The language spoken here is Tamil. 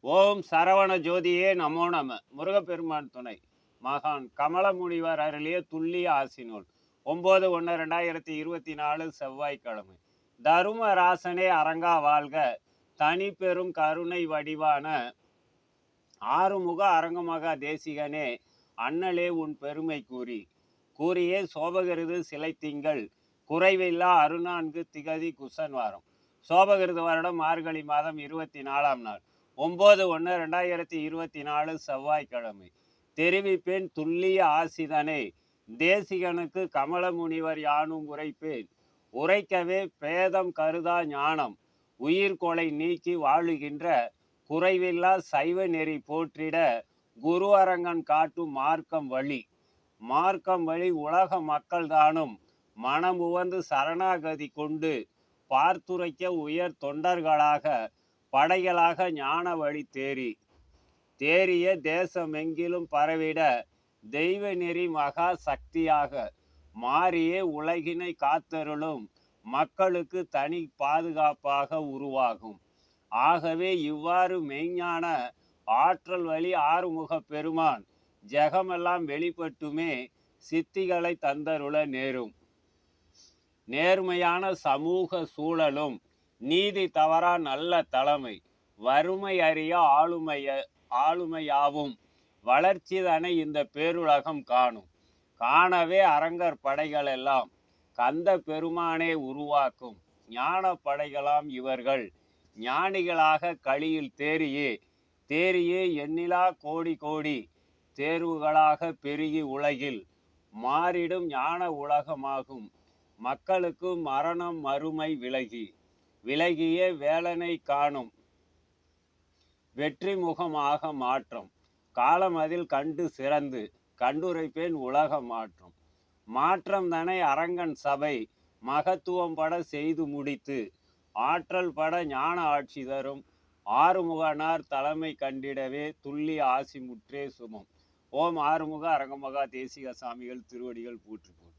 ஓம் சரவண ஜோதியே நமோ நம. முருகப்பெருமான் துணை. மகான் கமலமுனிவர் அருளிய துல்லிய ஆசினூல் ஒம்பது ஒன்று ரெண்டாயிரத்தி இருபத்தி நாலு செவ்வாய்க்கிழமை. தருமராசனே அரங்கா வாழ்க. தனி பெரும் கருணை வடிவான ஆறுமுக அரங்கமகா தேசிகனே அண்ணலே உன் பெருமை கூறி. கூறியே சோபகிருது சிலை திங்கள். குறைவில்லா அருணான்கு திகதி குசன்வாரம். சோபகிருது வருடம் மார்கழி மாதம் இருபத்தி நாலாம் நாள். ஒம்பது ஒன்று ரெண்டாயிரத்தி இருபத்தி நாலு செவ்வாய்க்கிழமை. தெரிவிப்பேன் துல்லிய ஆசிதனை. தேசிகனுக்கு கமல முனிவர் யானும் உரைப்பேன். உரைக்கவே பேதம் கருதா ஞானம். உயிர்கொலை நீக்கி வாழுகின்ற குறைவில்லா சைவ நெறி போற்றிட குரு அரங்கன் காட்டும் மார்க்கம் வழி. மார்க்கம் வழி உலக மக்கள் தானும் மனம் உவந்து சரணாகதி கொண்டு பார்த்துரைக்க உயர் தொண்டர்களாக படைகளாக ஞான வழி தேறி தேறிய தேசமெங்கிலும் பரவிட தெய்வ நெறி மகா சக்தியாக மாறியே உலகினை காத்தருளும் மக்களுக்கு தனி பாதுகாப்பாக உருவாகும். ஆகவே இவ்வாறு மெய்ஞான ஆற்றல் வழி ஆறுமுக பெருமான் ஜெகமெல்லாம் வெளிப்பட்டுமே சித்திகளை தந்தருள நேரும். நேர்மையான சமூக சூழலும் நீதி தவறா நல்ல தலைமை. வறுமை அறிய ஆளுமைய ஆளுமையாவும். வளர்ச்சிதனை இந்த பேருலகம் காணும். காணவே அரங்கர் படைகள் எல்லாம். கந்த பெருமானே உருவாக்கும். ஞான படைகளாம் இவர்கள். ஞானிகளாக களியில் தேறியே. தேறியே எண்ணிலா கோடி கோடி தேர்வுகளாக பெருகி உலகில். மாறிடும் ஞான உலகமாகும். மக்களுக்கு மரணம் மறுமை விலகி. விலகிய வேலனை காணும். வெற்றி முகமாக மாற்றம். காலம் அதில் கண்டு சிறந்து கண்டுரைப்பேன் உலக மாற்றம். மாற்றம் தனை அரங்கன் சபை மகத்துவம் பட செய்து முடித்து ஆற்றல் பட ஞான ஆட்சி தரும். ஆறுமுகனார் தலைமை கண்டிடவே துள்ளி ஆசி முற்றே சுமம். ஓம் ஆறுமுக அரங்கமகா தேசிக சாமிகள் திருவடிகள் போற்றி போற்றி